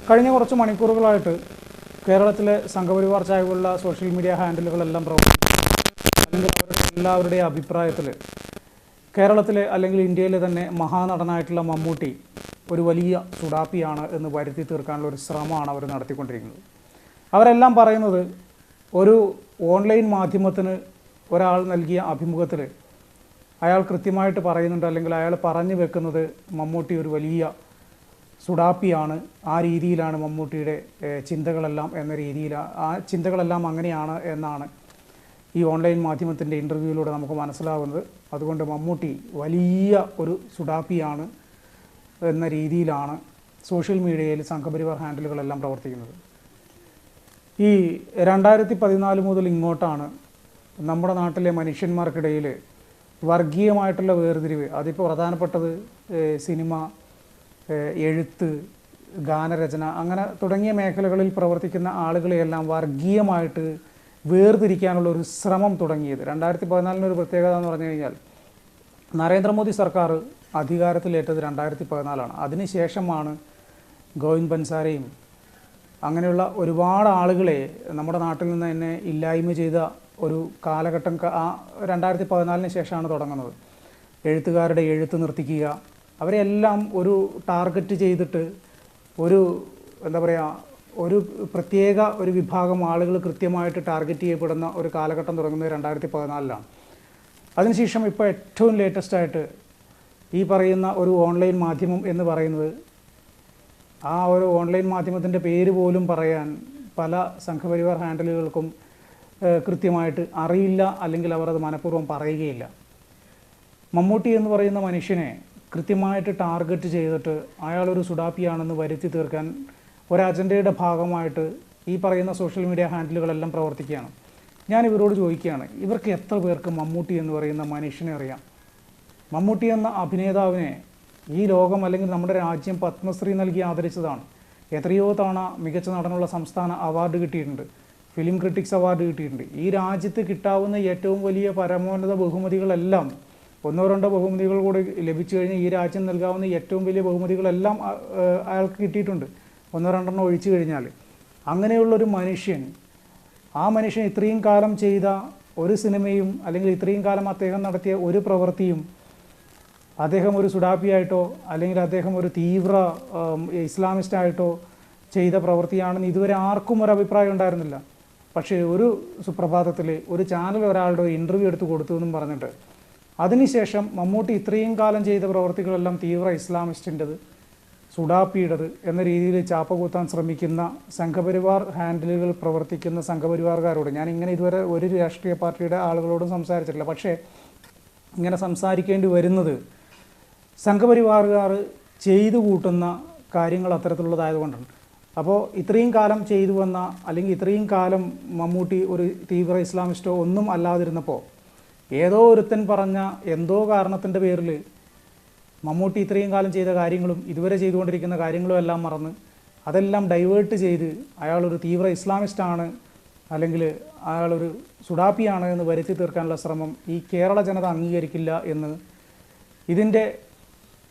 കഴിഞ്ഞ കുറച്ച് മണിക്കൂറുകളായിട്ട് കേരളത്തിലെ സംഘപരിവാർ ചായവുള്ള സോഷ്യൽ മീഡിയ ഹാൻഡിലുകളെല്ലാം പ്രവർത്തിക്കും അല്ലെങ്കിൽ അവരുടെ എല്ലാവരുടെയും അഭിപ്രായത്തിൽ കേരളത്തിലെ അല്ലെങ്കിൽ ഇന്ത്യയിലെ തന്നെ മഹാനടനായിട്ടുള്ള മമ്മൂട്ടി ഒരു വലിയ സുഡാപ്പിയാണ് എന്ന് വരുത്തി തീർക്കാനുള്ള ഒരു ശ്രമമാണ് അവർ നടത്തിക്കൊണ്ടിരിക്കുന്നത്. അവരെല്ലാം പറയുന്നത് ഒരു ഓൺലൈൻ മാധ്യമത്തിന് ഒരാൾ നൽകിയ അഭിമുഖത്തിൽ അയാൾ കൃത്യമായിട്ട് പറയുന്നുണ്ട് അല്ലെങ്കിൽ അയാൾ പറഞ്ഞു വെക്കുന്നത് മമ്മൂട്ടി ഒരു വലിയ സുഡാപ്പിയാണ് ആ രീതിയിലാണ് മമ്മൂട്ടിയുടെ ചിന്തകളെല്ലാം എന്ന രീതിയിൽ ആ ചിന്തകളെല്ലാം അങ്ങനെയാണ് എന്നാണ് ഈ ഓൺലൈൻ മാധ്യമത്തിന്റെ ഇന്റർവ്യൂവിലൂടെ നമുക്ക് മനസ്സിലാവുന്നത്. അതുകൊണ്ട് മമ്മൂട്ടി വലിയ ഒരു സുഡാപ്പിയാണ് എന്ന രീതിയിലാണ് സോഷ്യൽ മീഡിയയിൽ സംഘപരിവാർ ഹാൻഡിലുകളെല്ലാം പ്രവർത്തിക്കുന്നത്. ഈ രണ്ടായിരത്തി പതിനാല് മുതൽ ഇങ്ങോട്ടാണ് നമ്മുടെ നാട്ടിലെ മനുഷ്യന്മാർക്കിടയിൽ വർഗീയമായിട്ടുള്ള വേർതിരിവ്. അതിപ്പോൾ പ്രധാനപ്പെട്ടത് സിനിമ എഴുത്ത് ഗാനരചന അങ്ങനെ തുടങ്ങിയ മേഖലകളിൽ പ്രവർത്തിക്കുന്ന ആളുകളെയെല്ലാം വർഗീയമായിട്ട് വേർതിരിക്കാനുള്ള ഒരു ശ്രമം തുടങ്ങിയത്. രണ്ടായിരത്തി പതിനാലിനൊരു പ്രത്യേകത എന്ന് പറഞ്ഞു കഴിഞ്ഞാൽ നരേന്ദ്രമോദി സർക്കാർ അധികാരത്തിലേറ്റത് രണ്ടായിരത്തി പതിനാലാണ് അതിനുശേഷമാണ് ഗോവിന്ദ് ബൻസാരയും അങ്ങനെയുള്ള ഒരുപാട് ആളുകളെ നമ്മുടെ നാട്ടിൽ നിന്ന് തന്നെ ഇല്ലായ്മ ചെയ്ത ഒരു കാലഘട്ടം ആ രണ്ടായിരത്തി പതിനാലിന് ശേഷമാണ് തുടങ്ങുന്നത്. എഴുത്തുകാരുടെ എഴുത്ത് നിർത്തിക്കുക അവരെല്ലാം ഒരു ടാർഗറ്റ് ചെയ്തിട്ട് ഒരു എന്താ പറയുക ഒരു പ്രത്യേക ഒരു വിഭാഗം ആളുകൾ കൃത്യമായിട്ട് ടാർഗറ്റ് ചെയ്യപ്പെടുന്ന ഒരു കാലഘട്ടം തുടങ്ങുന്നത് രണ്ടായിരത്തി പതിനാലിലാണ് അതിനുശേഷം ഇപ്പോൾ ഏറ്റവും ലേറ്റസ്റ്റ് ആയിട്ട് ഈ പറയുന്ന ഒരു ഓൺലൈൻ മാധ്യമം എന്ന് പറയുന്നത് ആ ഒരു ഓൺലൈൻ മാധ്യമത്തിന്റെ പേര് പോലും പറയാൻ പല സംഘപരിവാർ ഹാൻഡിലുകൾക്കും കൃത്യമായിട്ട് അറിയില്ല അല്ലെങ്കിൽ അവർ അത് മനഃപൂർവം പറയുകയില്ല. മമ്മൂട്ടി എന്ന് പറയുന്ന മനുഷ്യനെ കൃത്യമായിട്ട് ടാർഗറ്റ് ചെയ്തിട്ട് അയാളൊരു സുഡാപ്പിയാണെന്ന് വരുത്തി തീർക്കാൻ ഒരു അജണ്ടയുടെ ഭാഗമായിട്ട് ഈ പറയുന്ന സോഷ്യൽ മീഡിയ ഹാൻഡിലുകളെല്ലാം പ്രവർത്തിക്കുകയാണ്. ഞാൻ ഇവരോട് ചോദിക്കുകയാണ് ഇവർക്ക് എത്ര പേർക്ക് മമ്മൂട്ടി എന്ന് പറയുന്ന മനുഷ്യനെ അറിയാം? മമ്മൂട്ടി എന്ന അഭിനേതാവിനെ ഈ ലോകം അല്ലെങ്കിൽ നമ്മുടെ രാജ്യം പത്മശ്രീ നൽകി ആദരിച്ചതാണ്. എത്രയോ തവണ മികച്ച നടനുള്ള സംസ്ഥാന അവാർഡ് കിട്ടിയിട്ടുണ്ട് ഫിലിം ക്രിട്ടിക്സ് അവാർഡ് കിട്ടിയിട്ടുണ്ട്. ഈ രാജ്യത്ത് കിട്ടാവുന്ന ഏറ്റവും വലിയ പരമോന്നത ബഹുമതികളെല്ലാം ഒന്നോ രണ്ടോ ബഹുമതികൾ കൂടി ലഭിച്ചു കഴിഞ്ഞാൽ ഈ രാജ്യം നൽകാവുന്ന ഏറ്റവും വലിയ ബഹുമതികളെല്ലാം അയാൾക്ക് കിട്ടിയിട്ടുണ്ട്. ഒന്നോ രണ്ടെണ്ണം ഒഴിച്ചു കഴിഞ്ഞാൽ. അങ്ങനെയുള്ളൊരു മനുഷ്യൻ ആ മനുഷ്യൻ ഇത്രയും കാലം ചെയ്ത ഒരു സിനിമയും അല്ലെങ്കിൽ ഇത്രയും കാലം അദ്ദേഹം നടത്തിയ ഒരു പ്രവൃത്തിയും അദ്ദേഹം ഒരു സുഡാപ്പിയായിട്ടോ അല്ലെങ്കിൽ അദ്ദേഹം ഒരു തീവ്ര ഇസ്ലാമിസ്റ്റായിട്ടോ ചെയ്ത പ്രവൃത്തിയാണെന്ന് ഇതുവരെ ആർക്കും ഒരു അഭിപ്രായം ഉണ്ടായിരുന്നില്ല. പക്ഷേ ഒരു സുപ്രഭാതത്തിൽ ഒരു ചാനൽ ഒരാളുടെ ഒരു ഇന്റർവ്യൂ എടുത്ത് കൊടുത്തു എന്നും പറഞ്ഞിട്ട് അതിനുശേഷം മമ്മൂട്ടി ഇത്രയും കാലം ചെയ്ത പ്രവർത്തികളെല്ലാം തീവ്ര ഇസ്ലാമിസ്റ്റിന്റെത് സുഡാപ്പിയുടേത് എന്ന രീതിയിൽ ചാപ്പ കൂത്താൻ ശ്രമിക്കുന്ന സംഘപരിവാർ ഹാൻഡിലുകൾ പ്രവർത്തിക്കുന്ന സംഘപരിവാർകാരോട് ഞാൻ ഇങ്ങനെ ഇതുവരെ ഒരു രാഷ്ട്രീയ പാർട്ടിയുടെ ആളുകളോടും സംസാരിച്ചിട്ടില്ല. പക്ഷേ ഇങ്ങനെ സംസാരിക്കേണ്ടി വരുന്നത് സംഘപരിവാറുകാർ ചെയ്തു കൂട്ടുന്ന കാര്യങ്ങൾ അത്തരത്തിലുള്ളതായതുകൊണ്ടാണ്. അപ്പോൾ ഇത്രയും കാലം ചെയ്തു വന്ന അല്ലെങ്കിൽ ഇത്രയും കാലം മമ്മൂട്ടി ഒരു തീവ്ര ഇസ്ലാമിസ്റ്റോ ഒന്നും അല്ലാതിരുന്നപ്പോൾ ഏതോ ഒരുത്തൻ പറഞ്ഞ എന്തോ കാരണത്തിന്റെ പേരിൽ മമ്മൂട്ടി ഇത്രയും കാലം ചെയ്ത കാര്യങ്ങളും ഇതുവരെ ചെയ്തുകൊണ്ടിരിക്കുന്ന കാര്യങ്ങളും എല്ലാം മറന്ന് അതെല്ലാം ഡൈവേർട്ട് ചെയ്ത് അയാളൊരു തീവ്ര ഇസ്ലാമിസ്റ്റാണ് അല്ലെങ്കിൽ അയാളൊരു സുഡാപ്പിയാണ് എന്ന് വരുത്തി തീർക്കാനുള്ള ശ്രമം ഈ കേരള ജനത അംഗീകരിക്കില്ല എന്ന് ഇതിന്റെ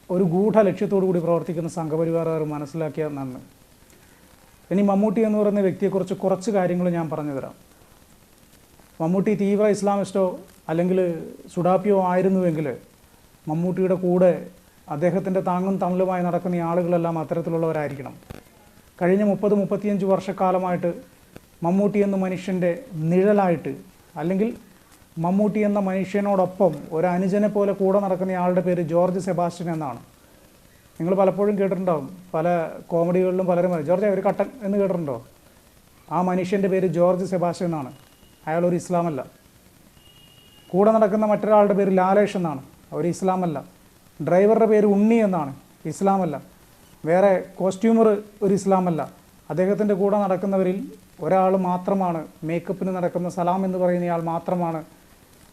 ഒരു ഗൂഢ ലക്ഷ്യത്തോടു കൂടി പ്രവർത്തിക്കുന്ന സംഘപരിവാറുകാർ മനസ്സിലാക്കിയ നന്ന് ഇനി മമ്മൂട്ടി എന്ന് പറയുന്ന വ്യക്തിയെക്കുറിച്ച് കുറച്ച് കാര്യങ്ങൾ ഞാൻ പറഞ്ഞുതരാം മമ്മൂട്ടി തീവ്ര ഇസ്ലാമിസ്റ്റോ അല്ലെങ്കിൽ സുഡാപ്പിയോ ആയിരുന്നുവെങ്കിൽ മമ്മൂട്ടിയുടെ കൂടെ അദ്ദേഹത്തിന്റെ താങ്ങും തണലുമായി നടക്കുന്ന ഈ ആളുകളെല്ലാം അത്തരത്തിലുള്ളവരായിരിക്കണം. കഴിഞ്ഞ മുപ്പത് മുപ്പത്തിയഞ്ച് വർഷക്കാലമായിട്ട് മമ്മൂട്ടി എന്ന മനുഷ്യന്റെ നിഴലായിട്ട് അല്ലെങ്കിൽ മമ്മൂട്ടി എന്ന മനുഷ്യനോടൊപ്പം ഒരു അനുജനെ പോലെ കൂടെ നടക്കുന്ന ആളുടെ പേര് ജോർജ് സെബാസ്റ്റ്യൻ എന്നാണ്. നിങ്ങൾ പലപ്പോഴും കേട്ടിട്ടുണ്ടാവും. പല കോമഡികളിലും പലരും ജോർജ് ഒരു കട്ടൻ എന്ന് കേട്ടിട്ടുണ്ടോ? ആ മനുഷ്യന്റെ പേര് ജോർജ് സെബാസ്റ്റ്യൻ എന്നാണ്. അയാൾ ഒരു ഇസ്ലാമല്ല. കൂടെ നടക്കുന്ന മറ്റൊരാളുടെ പേര് ലാലേഷ് എന്നാണ്. അവർ ഇസ്ലാമല്ല. ഡ്രൈവറുടെ പേര് ഉണ്ണി എന്നാണ്. ഇസ്ലാമല്ല. വേറെ കോസ്റ്റ്യൂമർ ഒരു ഇസ്ലാമല്ല. അദ്ദേഹത്തിന്റെ കൂടെ നടക്കുന്നവരിൽ ഒരാൾ മാത്രമാണ്. മേക്കപ്പിന് നടക്കുന്ന സലാം എന്ന് പറയുന്നയാൾ മാത്രമാണ്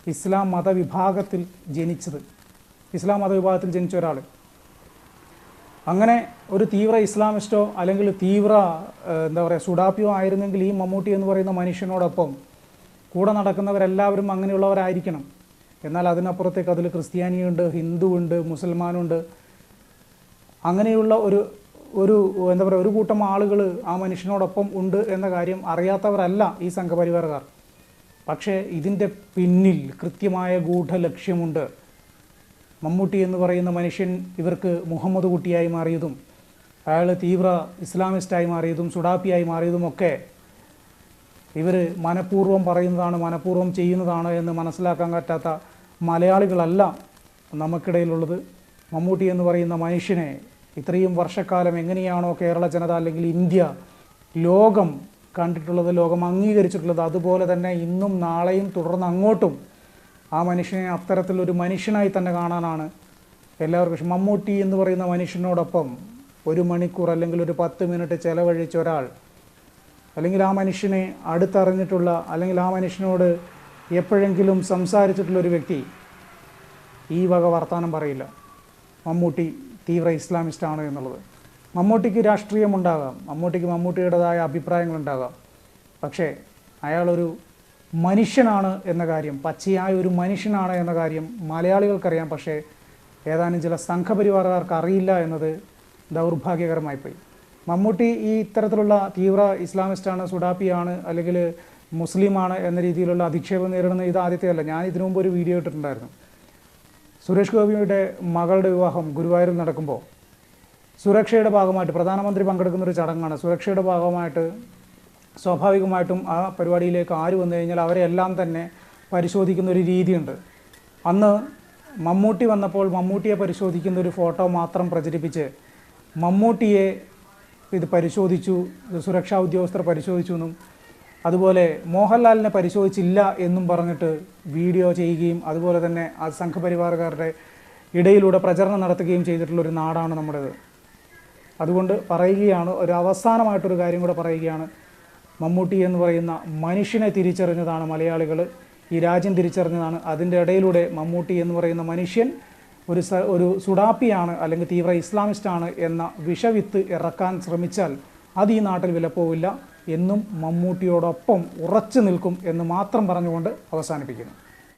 ഇസ്ലാം മതവിഭാഗത്തിൽ ജനിച്ചത്. ഇസ്ലാം മതവിഭാഗത്തിൽ ജനിച്ച ഒരാൾ. അങ്ങനെ ഒരു തീവ്ര ഇസ്ലാമിസ്റ്റോ അല്ലെങ്കിൽ തീവ്ര എന്താ പറയുക സുഡാപ്പിയോ ആയിരുന്നെങ്കിൽ ഈ മമ്മൂട്ടി എന്ന് പറയുന്ന മനുഷ്യനോടൊപ്പം കൂടെ നടക്കുന്നവരെല്ലാവരും അങ്ങനെയുള്ളവരായിരിക്കണം. എന്നാൽ അതിനപ്പുറത്തേക്ക് അതിൽ ക്രിസ്ത്യാനിയുണ്ട് ഹിന്ദുവുണ്ട് മുസൽമാനുണ്ട്. അങ്ങനെയുള്ള ഒരു ഒരു എന്താ പറയുക ഒരു കൂട്ടം ആളുകൾ ആ മനുഷ്യനോടൊപ്പം ഉണ്ട് എന്ന കാര്യം അറിയാത്തവരല്ല ഈ സംഘപരിവാറുകാർ പക്ഷേ ഇതിന്റെ പിന്നിൽ കൃത്യമായ ഗൂഢലക്ഷ്യമുണ്ട്. മമ്മൂട്ടി എന്ന് പറയുന്ന മനുഷ്യൻ ഇവർക്ക് മുഹമ്മദ് കുട്ടിയായി മാറിയതും അയാൾ തീവ്ര ഇസ്ലാമിസ്റ്റായി മാറിയതും സുഡാപ്പിയായി മാറിയതുമൊക്കെ ഇവർ മനഃപൂർവം പറയുന്നതാണ് മനഃപൂർവം ചെയ്യുന്നതാണ് എന്ന് മനസ്സിലാക്കാൻ പറ്റാത്ത മലയാളികളല്ല നമുക്കിടയിലുള്ളത്. മമ്മൂട്ടി എന്ന് പറയുന്ന മനുഷ്യനെ ഇത്രയും വർഷക്കാലം എങ്ങനെയാണോ കേരള ജനത അല്ലെങ്കിൽ ഇന്ത്യ ലോകം കണ്ടിട്ടുള്ളത് ലോകം അംഗീകരിച്ചിട്ടുള്ളത് അതുപോലെ തന്നെ ഇന്നും നാളെയും തുടർന്ന് അങ്ങോട്ടും ആ മനുഷ്യനെ അത്തരത്തിലൊരു മനുഷ്യനായി തന്നെ കാണാനാണ് എല്ലാവർക്കും ഇഷ്ടം. മമ്മൂട്ടി എന്ന് പറയുന്ന മനുഷ്യനോടൊപ്പം ഒരു മണിക്കൂർ അല്ലെങ്കിൽ ഒരു പത്ത് മിനിറ്റ് ചെലവഴിച്ച ഒരാൾ അല്ലെങ്കിൽ ആ മനുഷ്യനെ അടുത്തറിഞ്ഞിട്ടുള്ള അല്ലെങ്കിൽ ആ മനുഷ്യനോട് എപ്പോഴെങ്കിലും സംസാരിച്ചിട്ടുള്ള ഒരു വ്യക്തി ഈ വക വർത്തമാനം പറയില്ല. മമ്മൂട്ടി തീവ്ര ഇസ്ലാമിസ്റ്റ് ആണ് എന്നുള്ളത്. മമ്മൂട്ടിക്ക് രാഷ്ട്രീയമുണ്ടാകാം. മമ്മൂട്ടിക്ക് മമ്മൂട്ടിയുടേതായ അഭിപ്രായങ്ങളുണ്ടാകാം. പക്ഷേ അയാളൊരു മനുഷ്യനാണ് എന്ന കാര്യം പച്ചയായ ഒരു മനുഷ്യനാണ് എന്ന കാര്യം മലയാളികൾക്കറിയാം. പക്ഷേ ഏതാനും ചില സംഘപരിവാറുകാർക്ക് അറിയില്ല എന്നത് ദൗർഭാഗ്യകരമായി പോയി മമ്മൂട്ടി ഈ ഇത്തരത്തിലുള്ള തീവ്ര ഇസ്ലാമിസ്റ്റാണ് സുഡാപ്പിയാണ് അല്ലെങ്കിൽ മുസ്ലിമാണ് എന്ന രീതിയിലുള്ള അധിക്ഷേപം നേരിടുന്ന ഇത് ആദ്യത്തെയല്ല. ഞാൻ ഇതിനു മുമ്പ് ഒരു വീഡിയോ ഇട്ടിട്ടുണ്ടായിരുന്നു. സുരേഷ് ഗോപിയുടെ മകളുടെ വിവാഹം ഗുരുവായൂരിൽ നടക്കുമ്പോൾ സുരക്ഷയുടെ ഭാഗമായിട്ട് പ്രധാനമന്ത്രി പങ്കെടുക്കുന്ന ഒരു ചടങ്ങാണ്. സുരക്ഷയുടെ ഭാഗമായിട്ട് സ്വാഭാവികമായിട്ടും ആ പരിപാടിയിലേക്ക് ആര് വന്നു കഴിഞ്ഞാൽ അവരെല്ലാം തന്നെ പരിശോധിക്കുന്ന ഒരു രീതിയുണ്ട്. അന്ന് മമ്മൂട്ടി വന്നപ്പോൾ മമ്മൂട്ടിയെ പരിശോധിക്കുന്ന ഒരു ഫോട്ടോ മാത്രം പ്രചരിപ്പിച്ച് മമ്മൂട്ടിയെ ഇത് പരിശോധിച്ചു സുരക്ഷാ ഉദ്യോഗസ്ഥർ പരിശോധിച്ചു എന്നും അതുപോലെ മോഹൻലാലിനെ പരിശോധിച്ചില്ല എന്നും പറഞ്ഞിട്ട് വീഡിയോ ചെയ്യുകയും അതുപോലെ തന്നെ ആ സംഘപരിവാറുകാരുടെ ഇടയിലൂടെ പ്രചരണം നടത്തുകയും ചെയ്തിട്ടുള്ള ഒരു നാടാണ് നമ്മുടേത്. അതുകൊണ്ട് പറയുകയാണ് ഒരു അവസാനമായിട്ടൊരു കാര്യം കൂടെ പറയുകയാണ്. മമ്മൂട്ടി എന്ന് പറയുന്ന മനുഷ്യനെ തിരിച്ചറിഞ്ഞതാണ് മലയാളികൾ ഈ രാജ്യം തിരിച്ചറിഞ്ഞതാണ്. അതിന്റെ ഇടയിലൂടെ മമ്മൂട്ടി എന്ന് പറയുന്ന മനുഷ്യൻ ഒരു ഒരു സുഡാപ്പിയാണ് അല്ലെങ്കിൽ തീവ്ര ഇസ്ലാമിസ്റ്റാണ് എന്ന വിഷവിത്ത് ഇറക്കാൻ ശ്രമിച്ചാൽ അത് ഈ നാട്ടിൽ വിലപ്പോവില്ല എന്നും മമ്മൂട്ടിയോടൊപ്പം ഉറച്ചു നിൽക്കും എന്ന് മാത്രം പറഞ്ഞുകൊണ്ട് അവസാനിപ്പിക്കുന്നു.